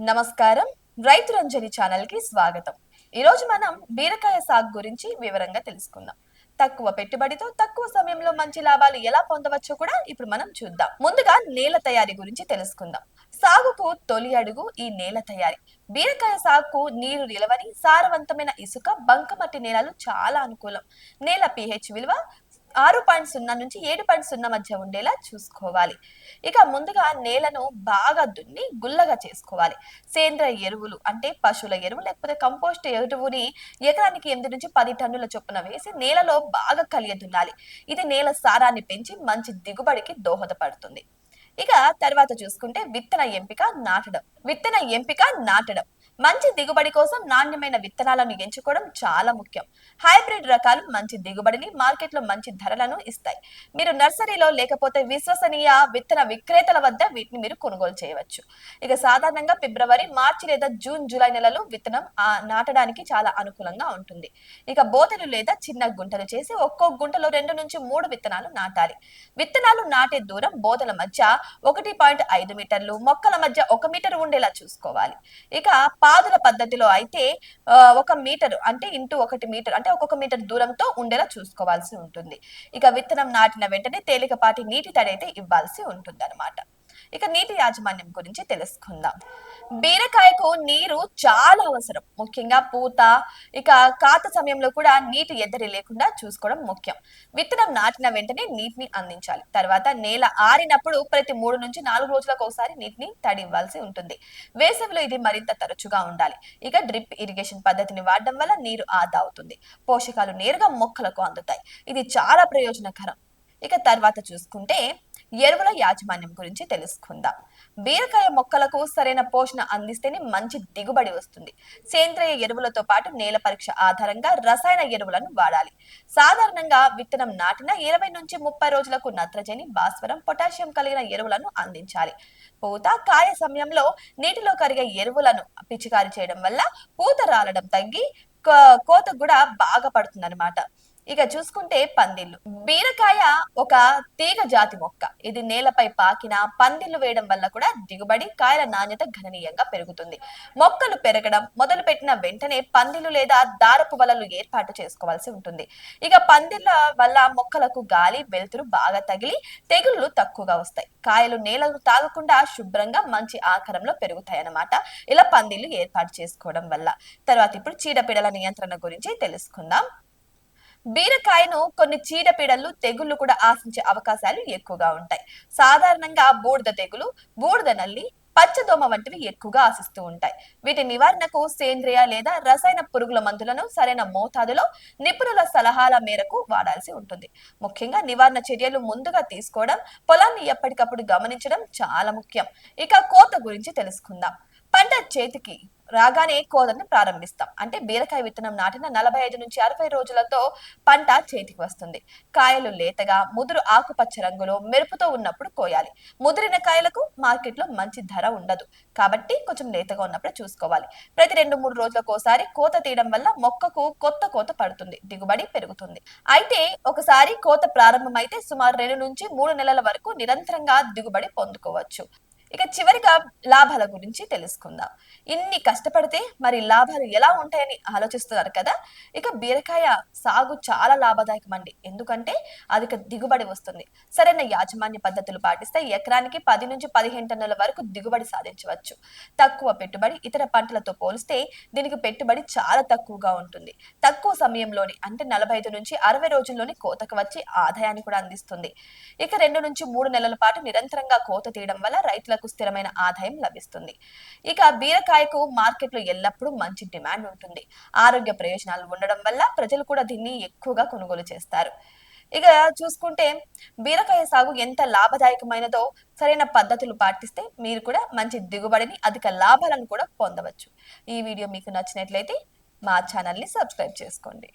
నమస్కారం. రైతు రంజని ఛానల్కి స్వాగతం. ఈరోజు మనం బీరకాయ సాగు గురించి వివరంగా తెలుసుకుందాం. తక్కువ పెట్టుబడితో తక్కువ సమయంలో మంచి లాభాలు ఎలా పొందవచ్చో కూడా ఇప్పుడు మనం చూద్దాం. ముందుగా నేల తయారీ గురించి తెలుసుకుందాం. సాగుకు తొలి అడుగు ఈ నేల తయారీ. బీరకాయ సాగుకు నీరు నిలవని సారవంతమైన ఇసుక బంకమట్టి నేలలు చాలా అనుకూలం. నేల పిహెచ్ విలువ ఆరు పాయింట్ సున్నా నుంచి ఏడు పాయింట్ సున్నా మధ్య ఉండేలా చూసుకోవాలి. ఇక ముందుగా నేలను బాగా దున్ని గుల్లగా చేసుకోవాలి. సేంద్రియ ఎరువులు అంటే పశువుల ఎరువు లేకపోతే కంపోస్ట్ ఎరువుని ఎకరానికి ఎనిమిది నుంచి పది టన్నుల చొప్పున వేసి నేలలో బాగా కలియదున్నాలి. ఇది నేల సారాన్ని పెంచి మంచి దిగుబడికి దోహదపడుతుంది. ఇక తర్వాత చూసుకుంటే విత్తన ఎంపిక నాటడం. విత్తన ఎంపిక నాటడం. మంచి దిగుబడి కోసం నాణ్యమైన విత్తనాలను ఎంచుకోవడం చాలా ముఖ్యం. హైబ్రిడ్ రకాలు మంచి దిగుబడిని మార్కెట్లో మంచి ధరలను ఇస్తాయి. మీరు నర్సరీలో లేకపోతే విశ్వసనీయ విత్తన విక్రేతల వద్ద వీటిని మీరు కొనుగోలు చేయవచ్చు. ఇక సాధారణంగా ఫిబ్రవరి మార్చి లేదా జూన్ జూలై నెలలో విత్తనం నాటడానికి చాలా అనుకూలంగా ఉంటుంది. ఇక బోతలు లేదా చిన్న గుంటలు చేసి ఒక్కో గుంటలో రెండు నుంచి మూడు విత్తనాలు నాటాలి. విత్తనాలు నాటే దూరం బోతల మధ్య ఒకటి పాయింట్ ఐదు మీటర్లు మొక్కల మధ్య ఒక మీటర్ ఉండేలా చూసుకోవాలి. ఇక పాదుల పద్ధతిలో అయితే ఒక మీటర్ అంటే ఇంటూ ఒకటి మీటర్ అంటే ఒక్కొక్క మీటర్ దూరంతో ఉండేలా చూసుకోవాల్సి ఉంటుంది. ఇక విత్తనం నాటిన వెంటనే తేలికపాటి నీటి తడి అయితే ఇవ్వాల్సి ఉంటుంది ఇక నీటి యాజమాన్యం గురించి తెలుసుకుందాం. బీరకాయకు నీరు చాలా అవసరం. ముఖ్యంగా పూత ఇక కాత సమయంలో కూడా నీటి ఎద్దడి లేకుండా చూసుకోవడం ముఖ్యం. విత్తనం నాటిన వెంటనే నీటిని అందించాలి. తర్వాత నేల ఆరినప్పుడు ప్రతి మూడు నుంచి నాలుగు రోజులకు ఒకసారి నీటిని తడి ఇవ్వాల్సి ఉంటుంది. వేసవిలో ఇది మరింత తరచుగా ఉండాలి. ఇక డ్రిప్ ఇరిగేషన్ పద్ధతిని వాడడం వల్ల నీరు ఆదా అవుతుంది. పోషకాలు నేరుగా మొక్కలకు అందుతాయి. ఇది చాలా ప్రయోజనకరం. ఇక తర్వాత చూసుకుంటే ఎరువుల యాజమాన్యం గురించి తెలుసుకుందాం. బీరకాయ మొక్కలకు సరైన పోషణ అందిస్తేనే మంచి దిగుబడి వస్తుంది. సేంద్రియ ఎరువులతో పాటు నేల పరీక్ష ఆధారంగా రసాయన ఎరువులను వాడాలి. సాధారణంగా విత్తనం నాటిన ఇరవై నుంచి ముప్పై రోజులకు నత్రజని భాస్వరం పొటాషియం కలిగిన ఎరువులను అందించాలి. పూత కాయ సమయంలో నీటిలో కరిగే ఎరువులను పిచికారి చేయడం వల్ల పూత రాలడం తగ్గి కోత కూడా బాగా పడుతుంది ఇక చూసుకుంటే పందిళ్ళు. బీరకాయ ఒక తీగ జాతి మొక్క. ఇది నేలపై పాకిన పందిళ్ళు వేయడం వల్ల కూడా దిగుబడి కాయల నాణ్యత గణనీయంగా పెరుగుతుంది. మొక్కలు పెరగడం మొదలు పెట్టిన వెంటనే పందిళ్ళు లేదా దారపు వలలు ఏర్పాటు చేసుకోవాల్సి ఉంటుంది. ఇక పందిళ్ళ వల్ల మొక్కలకు గాలి వెలుతురు బాగా తగిలి తెగుళ్ళు తక్కువగా వస్తాయి. కాయలు నేలను తాగకుండా శుభ్రంగా మంచి ఆకారంలో పెరుగుతాయి అన్నమాట ఇలా పందిళ్ళు ఏర్పాటు చేసుకోవడం వల్ల. తర్వాత ఇప్పుడు చీడపీడల నియంత్రణ గురించి తెలుసుకుందాం. బీరకాయను కొన్ని చీడపీడలు తెగుళ్ళు కూడా ఆశించే అవకాశాలు ఎక్కువగా ఉంటాయి. సాధారణంగా బూడిద తెగులు బూడిద నల్లి పచ్చదోమ వంటివి ఎక్కువగా ఆశిస్తూ ఉంటాయి. వీటి నివారణకు సేంద్రియ లేదా రసాయన పురుగుల మందులను సరైన మోతాదులో నిపుణుల సలహాల మేరకు వాడాల్సి ఉంటుంది. ముఖ్యంగా నివారణ చర్యలు ముందుగా తీసుకోవడం పొలాన్ని ఎప్పటికప్పుడు గమనించడం చాలా ముఖ్యం. ఇక కోత గురించి తెలుసుకుందాం. పంట చేతికి రాగానే కోతను ప్రారంభిస్తాం. అంటే బీరకాయ విత్తనం నాటిన నలభై ఐదు నుంచి అరవై రోజులతో పంట చేతికి వస్తుంది. కాయలు లేతగా ముదురు ఆకుపచ్చ రంగులో మెరుపుతో ఉన్నప్పుడు కోయాలి. ముదిరిన కాయలకు మార్కెట్లో మంచి ధర ఉండదు. కాబట్టి కొంచెం లేతగా ఉన్నప్పుడు చూసుకోవాలి. ప్రతి రెండు మూడు రోజులకు ఒకసారి కోత తీయడం వల్ల మొక్కకు కొత్త కోత పడుతుంది. దిగుబడి పెరుగుతుంది. అయితే ఒకసారి కోత ప్రారంభమైతే సుమారు రెండు నుంచి మూడు నెలల వరకు నిరంతరంగా దిగుబడి పొందుకోవచ్చు. ఇక చివరిగా లాభాల గురించి తెలుసుకుందాం. ఇన్ని కష్టపడితే మరి లాభాలు ఎలా ఉంటాయని ఆలోచిస్తున్నారు కదా? ఇక బీరకాయ సాగు చాలా లాభదాయకం అండి ఎందుకంటే అధిక దిగుబడి వస్తుంది. సరైన యాజమాన్య పద్ధతులు పాటిస్తే ఎకరానికి పది నుంచి పదిహేను టన్నుల వరకు దిగుబడి సాధించవచ్చు. తక్కువ పెట్టుబడి ఇతర పంటలతో పోలిస్తే దీనికి పెట్టుబడి చాలా తక్కువగా ఉంటుంది. తక్కువ సమయంలోని అంటే నలభై ఐదు నుంచి అరవై రోజుల్లోని కోతకు వచ్చి ఆదాయాన్ని కూడా అందిస్తుంది. ఇక రెండు నుంచి మూడు నెలల పాటు నిరంతరంగా కోత తీయడం వల్ల రైతులకు రైతులకు స్థిరమైన ఆదాయం లభిస్తుంది. ఇక బీరకాయకు మార్కెట్లో ఎల్లప్పుడూ మంచి డిమాండ్ ఉంటుంది. ఆరోగ్య ప్రయోజనాలు ఉండడం వల్ల ప్రజలు కూడా దీన్ని ఎక్కువగా కొనుగోలు చేస్తారు. ఇక చూసుకుంటే బీరకాయ సాగు ఎంత లాభదాయకమైనదో సరైన పద్ధతులు పాటిస్తే మీరు కూడా మంచి దిగుబడిని అధిక లాభాలను కూడా పొందవచ్చు. ఈ వీడియో మీకు నచ్చినట్లయితే మా ఛానల్ని సబ్స్క్రైబ్ చేసుకోండి.